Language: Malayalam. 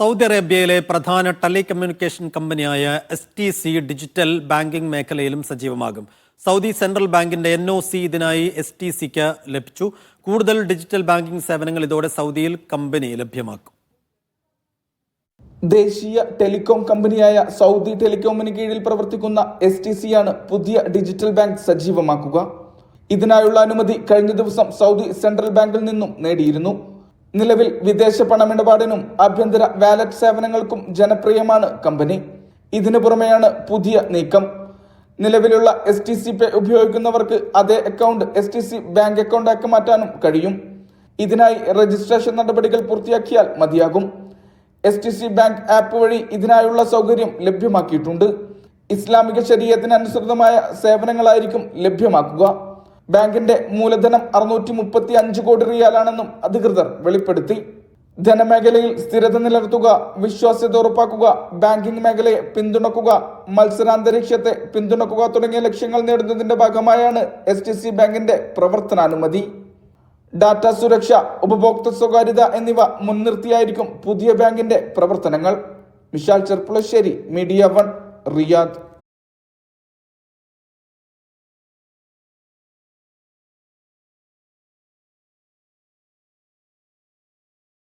സൗദി അറേബ്യയിലെ പ്രധാന ടെലികമ്മ്യൂണിക്കേഷൻ കമ്പനിയായ S T C digital banking മേഖലയിലും സജീവമാകും. സൗദി സെൻട്രൽ ബാങ്കിന്റെ എൻ ഒ സി ഇതിനായി എസ് ടി സിക്ക് ലഭിച്ചു. കൂടുതൽ ഡിജിറ്റൽ ബാങ്കിംഗ് സേവനങ്ങൾ ഇതോടെ സൗദിയിൽ കമ്പനി ലഭ്യമാക്കും. ദേശീയ ടെലികോം കമ്പനിയായ സൗദി ടെലികോമിന് കീഴിൽ പ്രവർത്തിക്കുന്ന എസ് ടി സി ആണ് പുതിയ ഡിജിറ്റൽ ബാങ്ക് സജീവമാക്കുക. ഇതിനായുള്ള അനുമതി കഴിഞ്ഞ ദിവസം സൗദി സെൻട്രൽ ബാങ്കിൽ നിന്നും നേടിയിരുന്നു. നിലവിൽ വിദേശ പണമിടപാടിനും ആഭ്യന്തര വാലറ്റ് സേവനങ്ങൾക്കും ജനപ്രിയമാണ് കമ്പനി. ഇതിനു പുറമെയാണ് പുതിയ നീക്കം. നിലവിലുള്ള എസ് ടി സി പേ ഉപയോഗിക്കുന്നവർക്ക് അതേ account S T C bank അക്കൗണ്ടാക്കി മാറ്റാനും കഴിയും. ഇതിനായി രജിസ്ട്രേഷൻ നടപടികൾ പൂർത്തിയാക്കിയാൽ മതിയാകും. S T C bank app വഴി ഇതിനായുള്ള സൗകര്യം ലഭ്യമാക്കിയിട്ടുണ്ട്. ഇസ്ലാമിക ശരീരത്തിനനുസൃതമായ സേവനങ്ങളായിരിക്കും ലഭ്യമാക്കുക. ബാങ്കിന്റെ മൂലധനം അറുന്നൂറ്റി മുപ്പത്തി അഞ്ച് കോടി റിയാലാണെന്നും അധികൃതർ വെളിപ്പെടുത്തി. ധനമേഖലയിൽ സ്ഥിരത നിലനിർത്തുക വിശ്വാസ്യത ഉറപ്പാക്കുക ബാങ്കിംഗ് മേഖലയെ പിന്തുണക്കുക മത്സരാന്തരീക്ഷത്തെ പിന്തുണക്കുക തുടങ്ങിയ ലക്ഷ്യങ്ങൾ നേടുന്നതിന്റെ ഭാഗമായാണ് എസ് ടി സി ബാങ്കിന്റെ പ്രവർത്തനാനുമതി. ഡാറ്റ സുരക്ഷ ഉപഭോക്തൃ സ്വകാര്യത എന്നിവ മുൻനിർത്തിയായിരിക്കും പുതിയ ബാങ്കിന്റെ പ്രവർത്തനങ്ങൾ. Vishal Cherpulassery media one Riyadh.